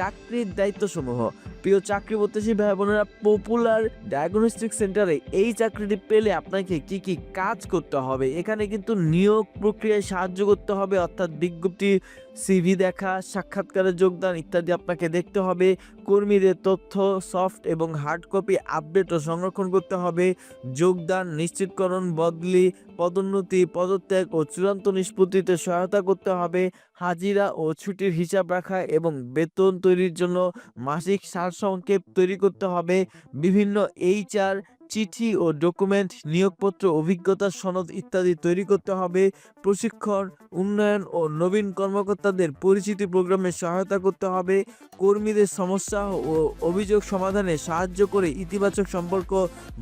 চাকরির দায়িত্বসমূহ। প্রিয় চাকরি প্রত্যাশী ভাই বোনেরা পপুলার ডায়াগনস্টিক সেন্টারে এই চাকরিটি পেলে আপনাকে কি কি কাজ করতে হবে? এখানে কিন্তু নিয়োগ প্রক্রিয়ায় সাহায্য করতে হবে, অর্থাৎ বিজ্ঞপ্তি সিভি দেখা, সাক্ষাৎকারে যোগদান ইত্যাদি আপনাকে দেখতে হবে। কর্মীদের তথ্য, সফট এবং হার্ড কপি আপডেট ও সংরক্ষণ করতে হবে। যোগদান নিশ্চিতকরণ, বদলি, পদোন্নতি, পদত্যাগ ও চূড়ান্ত নিষ্পত্তিতে সহায়তা করতে হবে। হাজিরা ও ছুটির হিসাব রাখা এবং বেতন তৈরির জন্য মাসিক সারসংক্ষেপ তৈরি করতে হবে। বিভিন্ন এইচআর চিঠি ও ডকুমেন্ট, নিয়োগপত্র, অভিজ্ঞতা সনদ ইত্যাদি তৈরি করতে হবে। প্রশিক্ষণ, উন্নয়ন ও নবীন কর্মকর্তাদের পরিচিতি প্রোগ্রামে সহায়তা করতে হবে। কর্মীদের সমস্যা ও অভিযোগ সমাধানে সাহায্য করে ইতিবাচক সম্পর্ক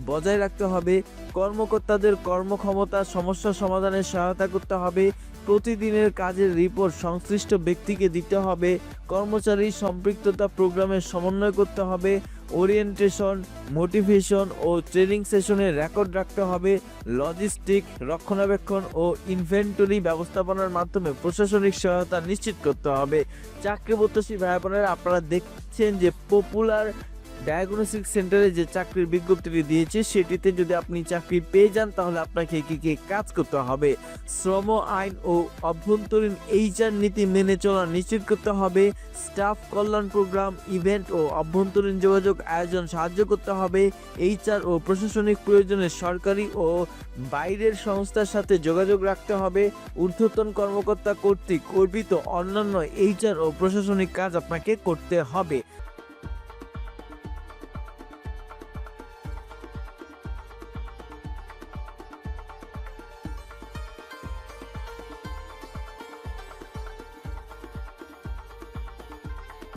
বজায় রাখতে হবে। কর্মকর্তাদের কর্মক্ষমতা সমস্যা সমাধানে সহায়তা করতে হবে। প্রতিদিনের কাজের রিপোর্ট সংশ্লিষ্ট ব্যক্তিকে দিতে হবে। কর্মচারী সম্পৃক্ততা প্রোগ্রামের সমন্বয় করতে হবে। ওরিয়েন্টেশন মোটিভেশন ও ট্রেনিং সেশনের রেকর্ড রাখতে হবে লজিস্টিক রক্ষণাবেক্ষণ ও ইনভেন্টরি ব্যবস্থাপনার মাধ্যমে প্রশাসনিক সহায়তা নিশ্চিত করতে হবে। চাকরি প্রত্যাশী ভাই বোনেরা আপনারা দেখছেন যে পপুলার ডায়াগনস্টিক সেন্টারে যে চাকরির বিজ্ঞপ্তিটি দিয়েছে, সেটিতে যদি আপনি চাকরি পেয়ে যান, তাহলে আপনাকে কি কি কাজ করতে হবে? শ্রম আইন ও অভ্যন্তরীণ এইচআর নীতি মেনে চলা নিশ্চিত করতে হবে। স্টাফ কল্যাণ প্রোগ্রাম, ইভেন্ট ও অভ্যন্তরীণ যোগাযোগ আয়োজন সাহায্য করতে হবে। এইচআর ও প্রশাসনিক প্রয়োজনে সরকারি ও বাইরের সংস্থার সাথে যোগাযোগ রাখতে হবে। ঊর্ধ্বতন কর্মকর্তা কর্তৃক অর্পিত অন্যান্য এইচআর ও প্রশাসনিক কাজ আপনাকে করতে হবে।